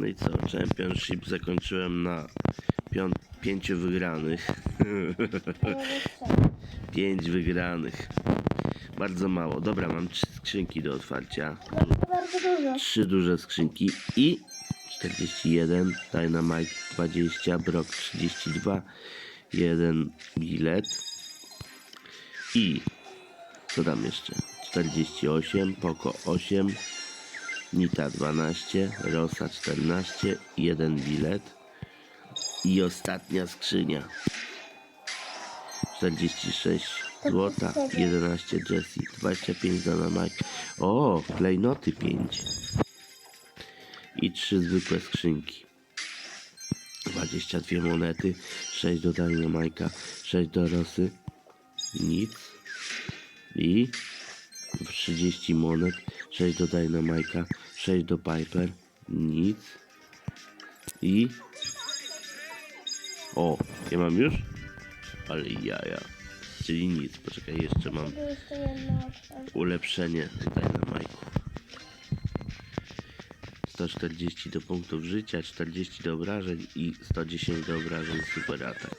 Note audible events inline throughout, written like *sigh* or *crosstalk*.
No i co? Championship zakończyłem na pią- pięciu wygranych. *laughs* Pięć wygranych. Bardzo mało. Dobra, mam trzy skrzynki do otwarcia. No, bardzo dużo. Trzy duże skrzynki i 41, Dynamite 20, Brock 32, jeden bilet i co tam jeszcze? 48, Poco 8, Nita 12, Rosa 14, jeden bilet i ostatnia skrzynia 46 złota, 11 Jessie, 25 Dynamite. O, klejnoty 5 i trzy zwykłe skrzynki. 22 monety, 6 do Dynamajka, 6 do Rosy, nic i 30 monet, 6 do Dynamajka, 6 do Piper, nic i o, ja mam już? Ale jaja, czyli nic, poczekaj, jeszcze mam ulepszenie tutaj na majku. 140 do punktów życia, 40 do obrażeń i 110 do obrażeń super atak.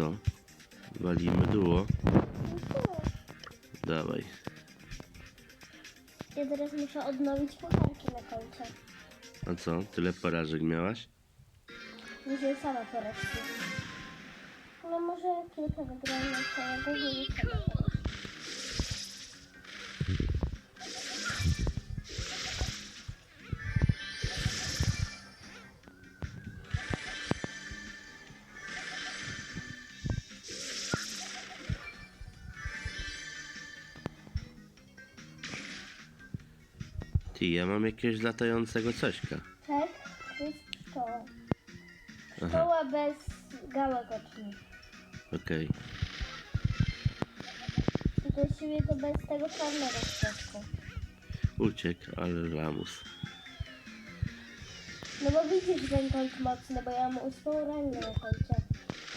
Co? Walimy duo? Dawaj. Ja teraz muszę odnowić pucharki na końcu. A co? Tyle porażek miałaś? Muszę sama porażki. No może kilka wygrałem na całego życia. Ty, ja mam jakiegoś latającego cośka. Tak? To jest szkoła. Szkoła bez gałek ocznych. okej. I to siebie to bez tego czarnego w środku. Uciekł, ale lamus. No bo widzisz ten kąt mocny, bo ja mam ósmą rangę na końcu.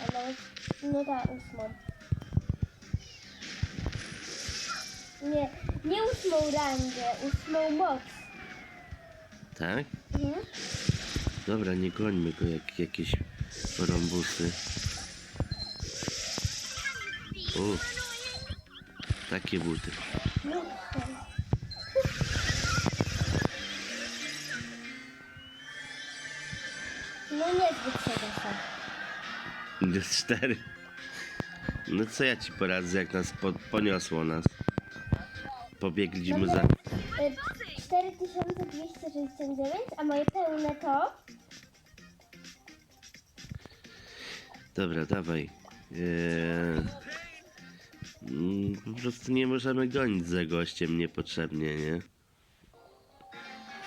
A nawet, no tak, ósmą. Nie, nie ósmą rangę, ósmą moc. Tak? Mhm. Dobra, nie gońmy go jak jakieś porąbusy. U. Takie buty. No, tak. No niezbyt sobie są. Jest cztery. No co ja ci poradzę, jak nas po, poniosło nas. Pobiegliśmy za... Y, 4269, a moje pełne to Dobra, dawaj. Eee... Po prostu nie możemy gonić za gościem niepotrzebnie, nie?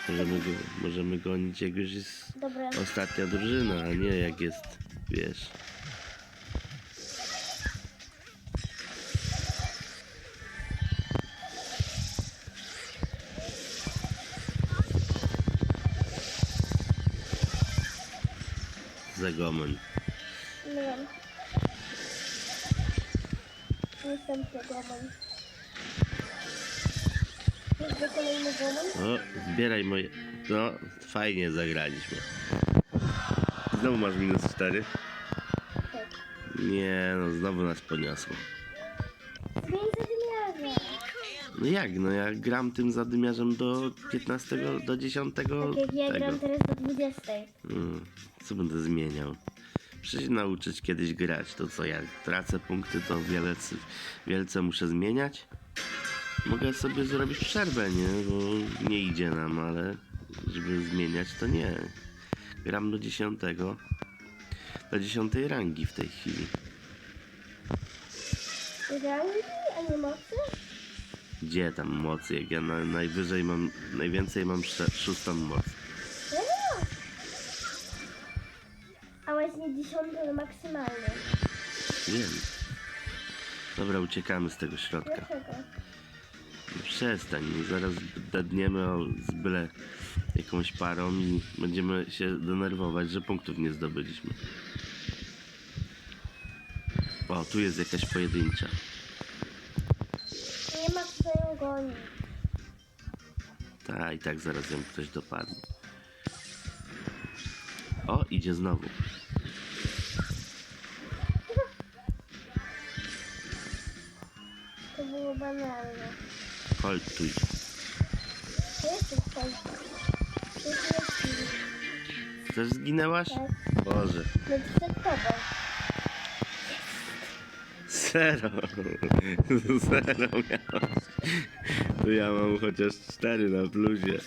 Możemy, go, możemy gonić jak już jest Dobra. ostatnia drużyna, a nie jak jest, wiesz... Zagomen. Nie wiem. Jestem przegomen. Jest do kolejny gomen? O, zbieraj moje... No, fajnie zagraliśmy. Znowu masz minus 4? Tak. Nie, no znowu nas poniosło. No jak, no ja gram tym zadymiarzem do 15, do 10 Tak jak ja tego. gram teraz do 20. Mm, co będę zmieniał? Przecież się nauczyć kiedyś grać, to co ja tracę punkty, to wielce, wielce muszę zmieniać? Mogę sobie zrobić przerwę, nie? Bo nie idzie nam, ale żeby zmieniać to nie. Gram do 10, do 10 rangi w tej chwili. Rangi, a nie mocy? Gdzie tam mocy? Jak ja na, najwyżej mam, najwięcej mam sze- szóstą moc. A właśnie dziesiąty to maksymalny. Wiem. Dobra, uciekamy z tego środka. Dlaczego? No Przestań, no zaraz dadniemy o, z byle jakąś parą i będziemy się denerwować, że punktów nie zdobyliśmy. O, tu jest jakaś pojedyncza. Dogoni. Ta i tak zaraz ją ktoś dopadnie. O, idzie znowu. To było banalne. Colt tu idzie. To jest ten. To jest. Też zginęłaś? Tak. Boże. No przed tobą. Zero. *laughs* Zero miałaś. Tu ja mam chociaż cztery na plusie.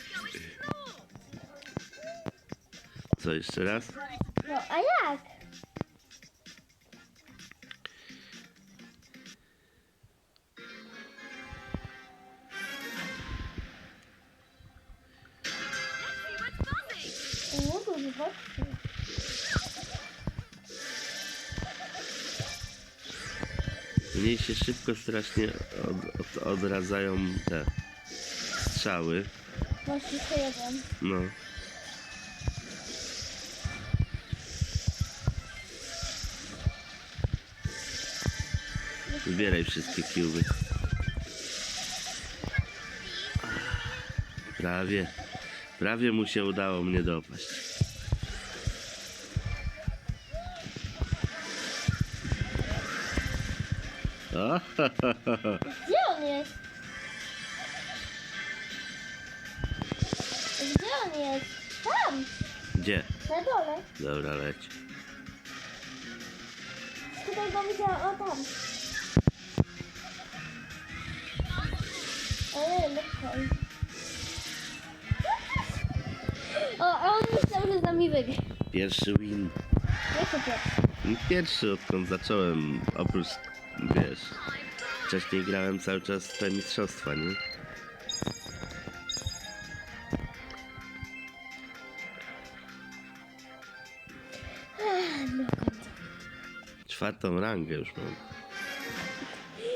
Co, jeszcze raz? No a jak? Się szybko strasznie od, od, odradzają te strzały. Masz jeszcze jeden. No. Zbieraj wszystkie kiuby. Prawie. Prawie mu się udało mnie dopaść. O, *laughs* Gdzie on jest? Gdzie on jest? Tam! Gdzie? Na dole. Dobra, leć. Tutaj go widziałam. O tam. Ale lekko. O, a on myślał, że z nami wygra. Pierwszy win. Jak to pierwszy? Pierwszy odkąd zacząłem, oprócz, wiesz, wcześniej grałem cały czas te mistrzostwa, nie? Czwartą rangę już mam.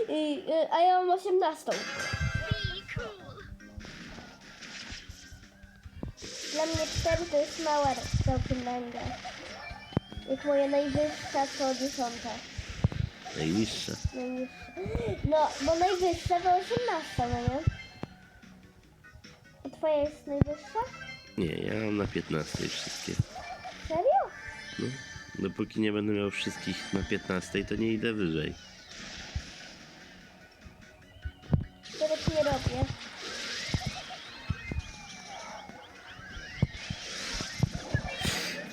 I, y, a ja mam 18. Dla mnie 4 to jest mała całkiem ranga. Jak moja najwyższa to 10. Najniższa. Najniższa. No, bo najwyższa to 18, no nie? A twoja jest najwyższa? Nie, ja mam na 15 wszystkie. Serio? No, dopóki nie będę miał wszystkich na 15, to nie idę wyżej. Tak nie robię.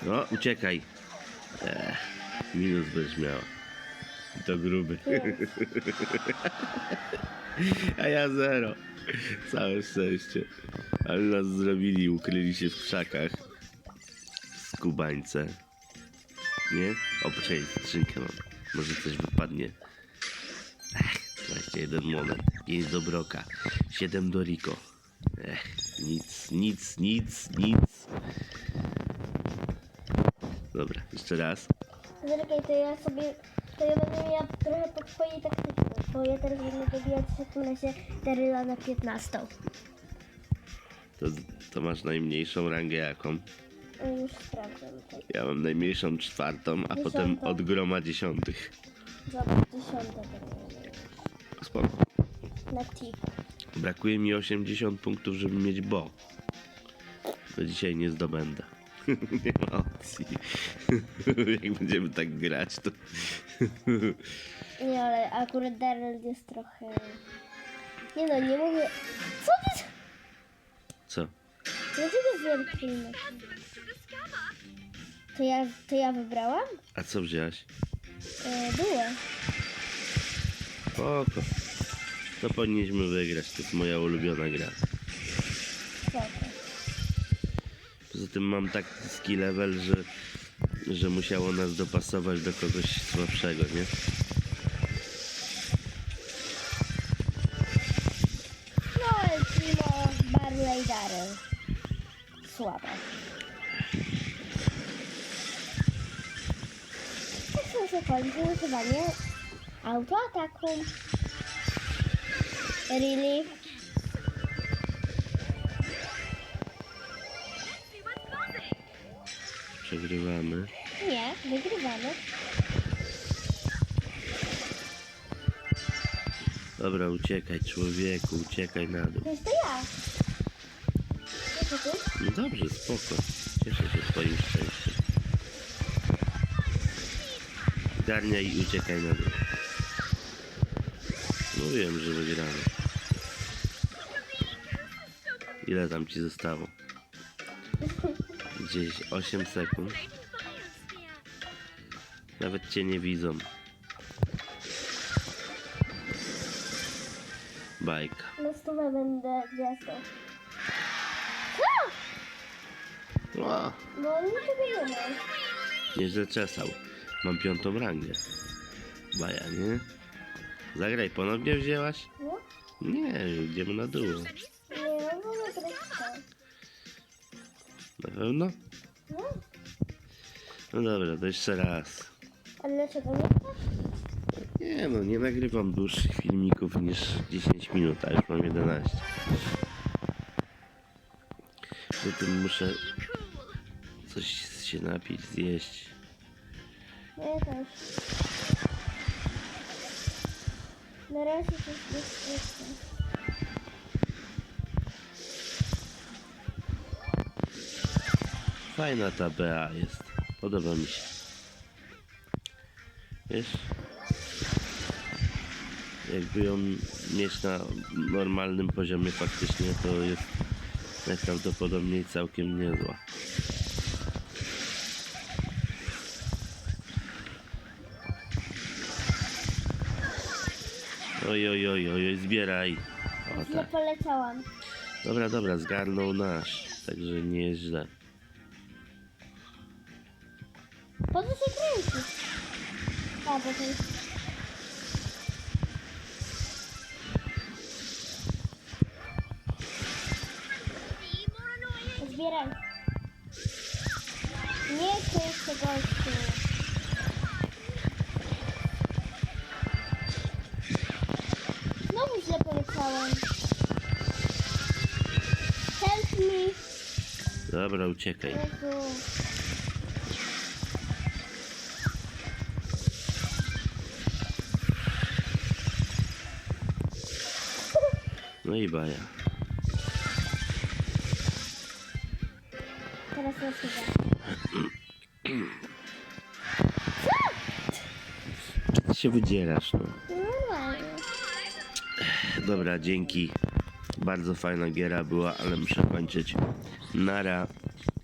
No, uciekaj. Ech, minus będziesz miała. To gruby. A ja zero. Całe szczęście. Ale nas zrobili, ukryli się w krzakach. Skubańce. Nie? O, poczekaj, skrzynkę mam. Może coś wypadnie. Ech, 21 monet. 5 do Broka. 7 do Rico. Ech, nic, nic, nic, nic. Dobra, jeszcze raz. Zerkaj, to ja sobie... To ja będę miała trochę po twojej taktyce, bo ja teraz będę dobijać w takim razie Daryla na 15. To, to masz najmniejszą rangę jaką? O, Już sprawdzam. Tak. Ja mam najmniejszą czwartą, a potem Dziesiątą. od groma dziesiątych. Zobacz, 10 to. Spoko. Na tip. Brakuje mi 80 punktów, żeby mieć bo. To dzisiaj nie zdobędę. *laughs* nie ma opcji. *laughs* Jak będziemy tak grać, to... *laughs* Nie, ale akurat Daryl jest trochę... Nie no, nie mówię... Co ty... Co? Dlaczego wielki To ja, to ja wybrałam? A co wziąłeś? E, była. Spoko. To powinniśmy wygrać, to jest moja ulubiona gra. Poza tym mam taki ski level, że, że musiało nas dopasować do kogoś słabszego, nie? No, Timo, Barley, Daryl. Słabe. Tak się kończy używanie autoataku. Really? Przegrywamy. Nie, wygrywamy. Dobra, uciekaj człowieku, uciekaj na dół. To jest to ja. Co to ty? No dobrze, spoko. Cieszę się twoim szczęściem. Garnia i uciekaj na dół. Mówiłem, że wygramy. Ile tam ci zostało? Gdzieś 8 sekund. Nawet cię nie widzą. Bajka. Na stówę będę gwiazdą. O, Bo on niczego nie ma. nieźle czesał. Mam piątą rangę. Baja, nie? Zagraj, ponownie wzięłaś? No? Nie, idziemy na dół. Na pewno? No? No dobra, to jeszcze raz. A dlaczego nie chcesz? Nie no, nie nagrywam dłuższych filmików niż 10 minut, a już mam 11. Po tym muszę coś się napić, zjeść. Nie też. Na razie to jest Fajna ta BA jest. Podoba mi się. Wiesz? Jakby ją mieć na normalnym poziomie faktycznie, to jest najprawdopodobniej całkiem niezła. Oj, oj, oj, oj, oj, zbieraj. O Źle tak. poleciałam. Dobra, dobra, zgarnął nasz. Także nie Jest... Zbieraj. Nie chcę jeszcze gościu. Znowu źle poleciałem. Help me. Dobra, uciekaj. Jezu. No i baja. Teraz chyba. Czy ty się wydzierasz, no? Dobra, dzięki. Bardzo fajna giera była, ale muszę kończyć. Nara.